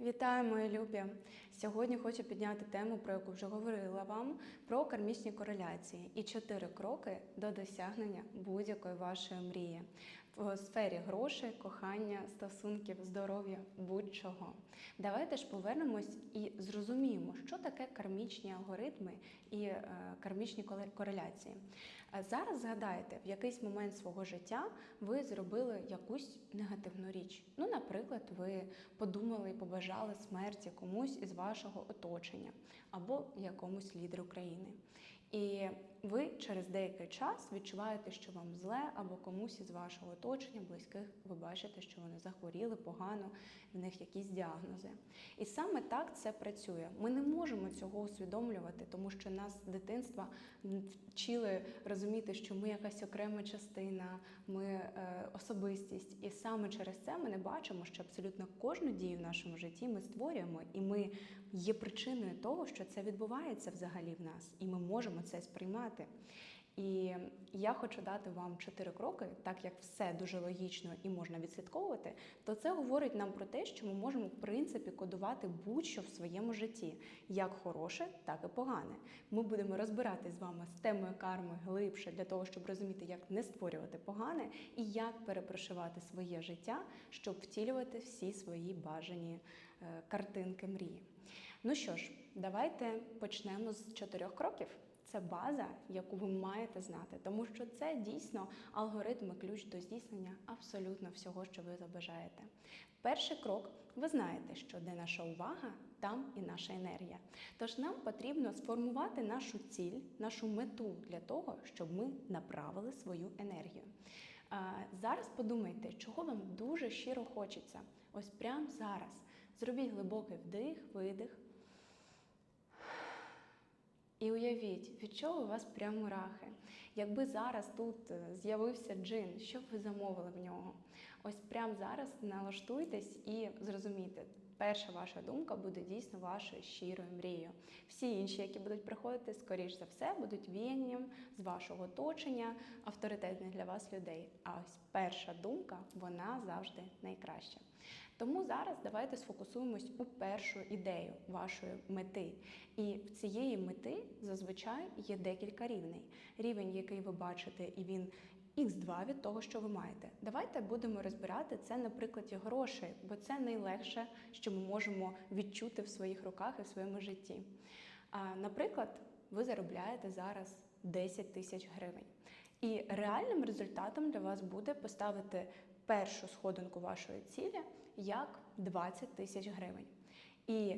Вітаю, мої любі! Сьогодні хочу підняти тему, про яку вже говорила вам, про кармічні кореляції і чотири кроки до досягнення будь-якої вашої мрії в сфері грошей, кохання, стосунків, здоров'я, будь-чого. Давайте ж повернемось і зрозуміємо, що таке кармічні алгоритми і е, кармічні кореляції. Е, Зараз згадайте, в якийсь момент свого життя ви зробили якусь негативну річ. Ну, наприклад, ви подумали і побажали смерті комусь із вашого оточення або якомусь лідеру країни. І ви через деякий час відчуваєте, що вам зле, або комусь із вашого оточення, близьких, ви бачите, що вони захворіли погано, в них якісь діагнози. І саме так це працює. Ми не можемо цього усвідомлювати, тому що нас з дитинства вчили розуміти, що ми якась окрема частина, ми е, особистість. І саме через це ми не бачимо, що абсолютно кожну дію в нашому житті ми створюємо, і ми є причиною того, що це відбувається взагалі в нас, і ми можемо це сприймати. І я хочу дати вам чотири кроки, так як все дуже логічно і можна відслідковувати, то це говорить нам про те, що ми можемо в принципі кодувати будь-що в своєму житті, як хороше, так і погане. Ми будемо розбирати з вами з темою карми глибше для того, щоб розуміти, як не створювати погане і як перепрошивати своє життя, щоб втілювати всі свої бажані е, картинки мрії. Ну що ж, давайте почнемо з чотирьох кроків. Це база, яку ви маєте знати, тому що це дійсно алгоритм і ключ до здійснення абсолютно всього, що ви забажаєте. Перший крок ви знаєте, що де наша увага, там і наша енергія. Тож нам потрібно сформувати нашу ціль, нашу мету для того, щоб ми направили свою енергію. Зараз подумайте, чого вам дуже щиро хочеться. Ось прямо зараз. Зробіть глибокий вдих, видих. І уявіть, від чого у вас прям мурахи. Якби зараз тут е, з'явився джин, що б ви замовили в нього? Ось прямо зараз налаштуйтесь і зрозумійте, перша ваша думка буде дійсно вашою щирою мрією. Всі інші, які будуть приходити, скоріш за все, будуть віянням з вашого оточення, авторитетних для вас людей. А ось перша думка, вона завжди найкраща. Тому зараз давайте сфокусуємось у першу ідею вашої мети. І в цієї мети зазвичай є декілька рівней. Рівень, який ви бачите, і він Х2 від того, що ви маєте. Давайте будемо розбирати це на прикладі грошей, бо це найлегше, що ми можемо відчути в своїх руках і в своєму житті. Наприклад, ви заробляєте зараз 10 тисяч гривень. І реальним результатом для вас буде поставити першу сходинку вашої цілі як 20 тисяч гривень. І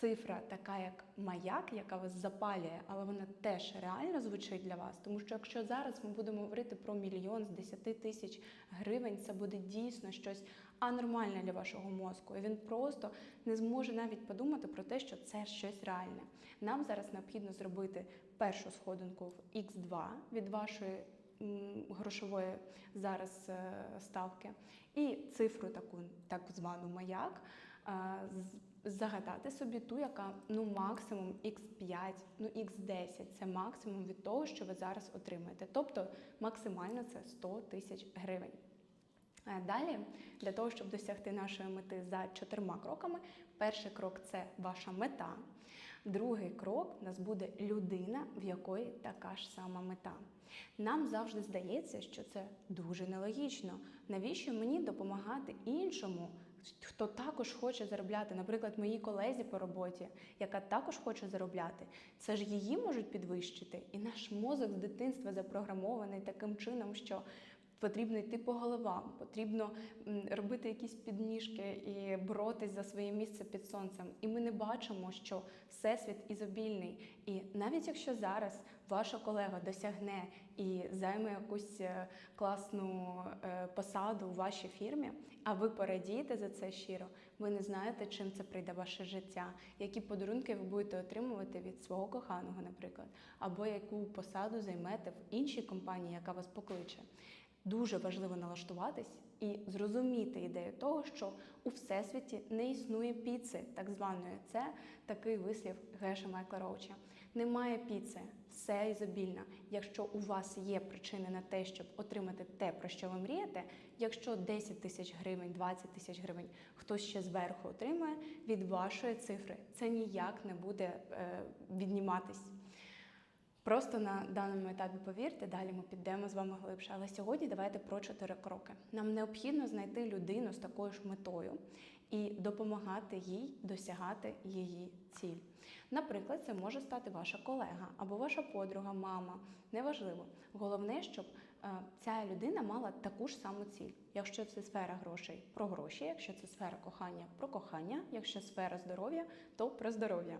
цифра, така як маяк, яка вас запалює, але вона теж реально звучить для вас. Тому що якщо зараз ми будемо говорити про мільйон з 10 тисяч гривень, це буде дійсно щось анормальне для вашого мозку. І він просто не зможе навіть подумати про те, що це щось реальне. Нам зараз необхідно зробити першу сходинку в X2 від вашої грошової зараз е, ставки, і цифру таку, так звану маяк, загадати собі ту, яка ну максимум x5, ну x10 це максимум від того, що ви зараз отримаєте. Тобто максимально це 100 тисяч гривень. Е, Далі, для того, щоб досягти нашої мети за чотирма кроками, перший крок це ваша мета. Другий крок у нас буде людина, в якої така ж сама мета. Нам завжди здається, що це дуже нелогічно. Навіщо мені допомагати іншому, хто також хоче заробляти? Наприклад, моїй колезі по роботі, яка також хоче заробляти. Це ж її можуть підвищити. І наш мозок з дитинства запрограмований таким чином, що Потрібно йти по головам, потрібно робити якісь підніжки і боротись за своє місце під сонцем. І ми не бачимо, що всесвіт ізобільний. І навіть якщо зараз ваша колега досягне і займе якусь е, класну е, посаду у вашій фірмі, а ви порадієте за це щиро, ви не знаєте, чим це прийде ваше життя, які подарунки ви будете отримувати від свого коханого, наприклад, або яку посаду займете в іншій компанії, яка вас покличе. Дуже важливо налаштуватись і зрозуміти ідею того, що у всесвіті не існує піци, так званої. Це такий вислів Геша Майкла Роуча. Немає піци. все ізобільно. Якщо у вас є причини на те, щоб отримати те, про що ви мрієте, якщо 10 тисяч гривень, 20 тисяч гривень хтось ще зверху отримує від вашої цифри, це ніяк не буде е, відніматись. Просто на даному етапі повірте, далі ми підемо з вами глибше. Але сьогодні давайте про чотири кроки. Нам необхідно знайти людину з такою ж метою і допомагати їй досягати її ціль. Наприклад, це може стати ваша колега або ваша подруга, мама. Неважливо. Головне, щоб е, ця людина мала таку ж саму ціль. Якщо це сфера грошей про гроші, якщо це сфера кохання про кохання, якщо сфера здоров'я, то про здоров'я.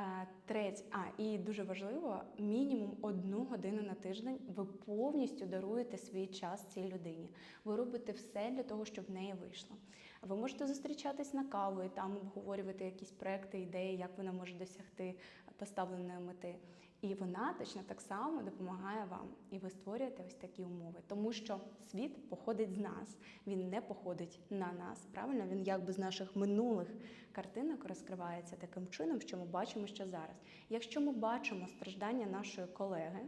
Е, Третє, а і дуже важливо, мінімум одну годину на тиждень ви повністю даруєте свій час цій людині. Ви робите все для того, щоб в неї вийшло. Ви можете зустрічатись на каву і там обговорювати якісь проекти, ідеї, як вона може досягти поставленої мети. І вона точно так само допомагає вам. І ви створюєте ось такі умови, тому що світ походить з нас, він не походить на нас. Правильно, він якби з наших минулих картинок розкривається таким чином, що ми бачимо, що зараз. Якщо ми бачимо страждання нашої колеги,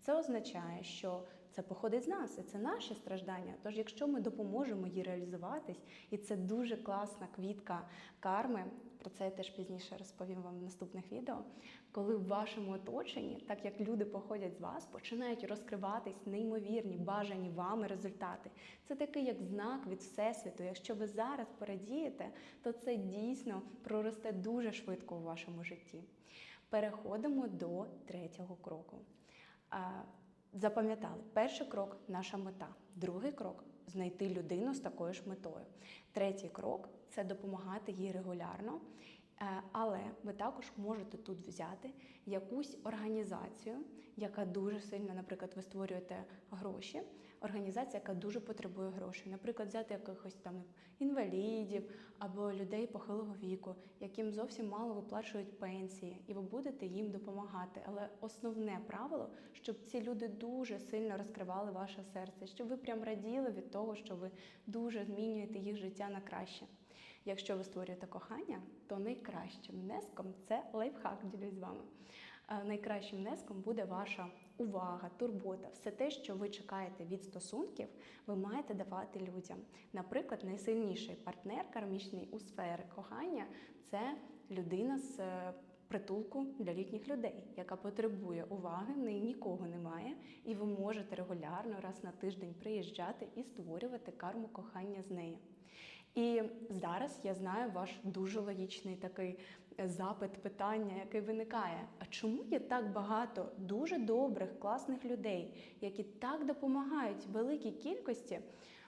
це означає, що це походить з нас, і це наші страждання. Тож, якщо ми допоможемо їй реалізуватись, і це дуже класна квітка карми. Про це я теж пізніше розповім вам в наступних відео. Коли в вашому оточенні, так як люди походять з вас, починають розкриватись неймовірні, бажані вами результати. Це такий як знак від всесвіту. Якщо ви зараз порадієте, то це дійсно проросте дуже швидко у вашому житті. Переходимо до третього кроку. Запам'ятали, перший крок наша мета, другий крок знайти людину з такою ж метою. Третій крок це допомагати їй регулярно. Е, але ви також можете тут взяти якусь організацію, яка дуже сильно, наприклад, ви створюєте гроші. Організація, яка дуже потребує грошей, наприклад, взяти якихось там інвалідів або людей похилого віку, яким зовсім мало виплачують пенсії, і ви будете їм допомагати. Але основне правило, щоб ці люди дуже сильно розкривали ваше серце, щоб ви прям раділи від того, що ви дуже змінюєте їх життя на краще. Якщо ви створюєте кохання, то найкращим внеском це лайфхак, ділюсь з вами. Е, найкращим внеском буде ваша увага, турбота, все те, що ви чекаєте від стосунків, ви маєте давати людям. Наприклад, найсильніший партнер кармічний у сфері кохання це людина з е, притулку для літніх людей, яка потребує уваги, в неї нікого немає, і ви можете регулярно раз на тиждень приїжджати і створювати карму кохання з нею. І зараз я знаю ваш дуже логічний такий запит, питання, який виникає. А чому є так багато дуже добрих, класних людей, які так допомагають великій кількості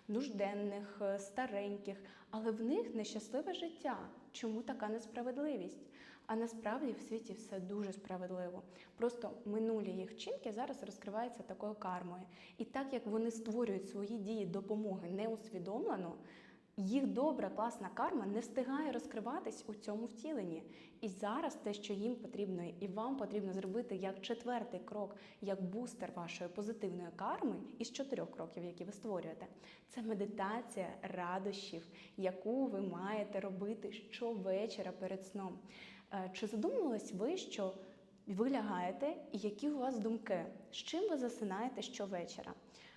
нужденних, е, стареньких, але в них нещасливе життя? Чому така несправедливість? А насправді в світі все дуже справедливо. Просто минулі їх вчинки зараз розкриваються такою кармою. І так як вони створюють свої дії допомоги неусвідомлено, їх добра, класна карма не встигає розкриватись у цьому втіленні. І зараз те, що їм потрібно, і вам потрібно зробити як четвертий крок, як бустер вашої позитивної карми із чотирьох кроків, які ви створюєте, це медитація радощів, яку ви маєте робити щовечора перед сном. Е, чи задумувались ви, що ви лягаєте, і які у вас думки? З чим ви засинаєте щовечора?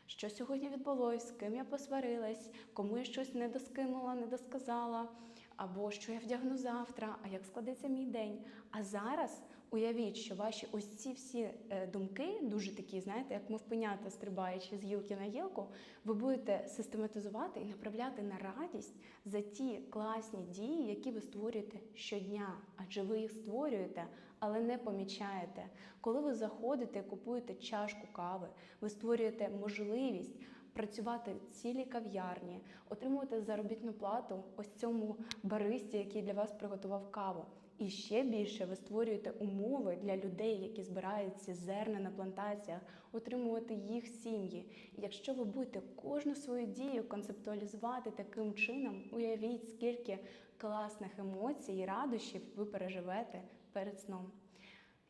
Що сьогодні відбулось, з ким я посварилась, кому я щось не доскинула, не досказала, або що я вдягну завтра, а як складеться мій день. А зараз уявіть, що ваші ось ці всі е, думки, дуже такі, знаєте, як мовпенята, стрибаючи з гілки на гілку, ви будете систематизувати і направляти на радість за ті класні дії, які ви створюєте щодня, адже ви їх створюєте але не помічаєте. Коли ви заходите і купуєте чашку кави, ви створюєте можливість працювати в цілій кав'ярні, отримувати заробітну плату ось цьому баристі, який для вас приготував каву. І ще більше ви створюєте умови для людей, які збирають ці зерна на плантаціях, отримувати їх сім'ї. І якщо ви будете кожну свою дію концептуалізувати таким чином, уявіть, скільки класних емоцій і радощів ви переживете перед сном.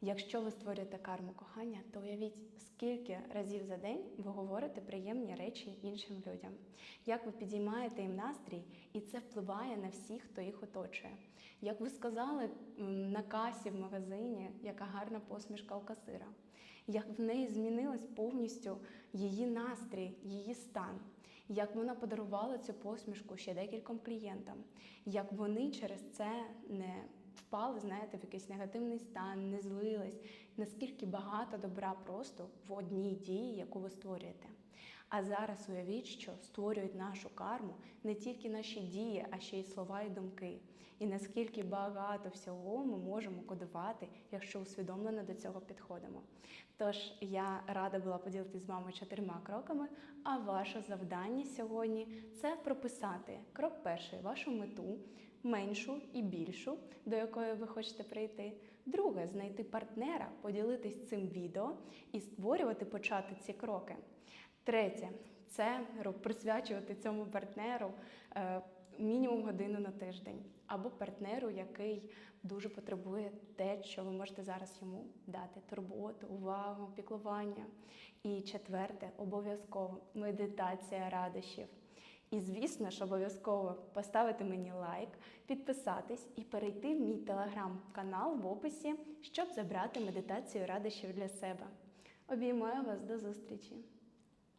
Якщо ви створюєте карму кохання, то уявіть, скільки разів за день ви говорите приємні речі іншим людям, як ви підіймаєте їм настрій, і це впливає на всіх, хто їх оточує. Як ви сказали на касі в магазині, яка гарна посмішка у касира, як в неї змінилась повністю її настрій, її стан, як вона подарувала цю посмішку ще декільком клієнтам, як вони через це не впали, знаєте, в якийсь негативний стан, не злились, наскільки багато добра просто в одній дії, яку ви створюєте. А зараз уявіть, що створюють нашу карму не тільки наші дії, а ще й слова і думки. І наскільки багато всього ми можемо кодувати, якщо усвідомлено до цього підходимо. Тож я рада була поділитися з вами чотирма кроками. А ваше завдання сьогодні це прописати крок перший, вашу мету, меншу і більшу, до якої ви хочете прийти. Друге знайти партнера, поділитись цим відео і створювати почати ці кроки. Третє це присвячувати цьому партнеру е, мінімум годину на тиждень, або партнеру, який дуже потребує те, що ви можете зараз йому дати: турботу, увагу, піклування. І четверте, обов'язково медитація радощів. І, звісно ж, обов'язково поставити мені лайк, підписатись і перейти в мій телеграм-канал в описі, щоб забрати медитацію радощів для себе. Обіймаю вас до зустрічі!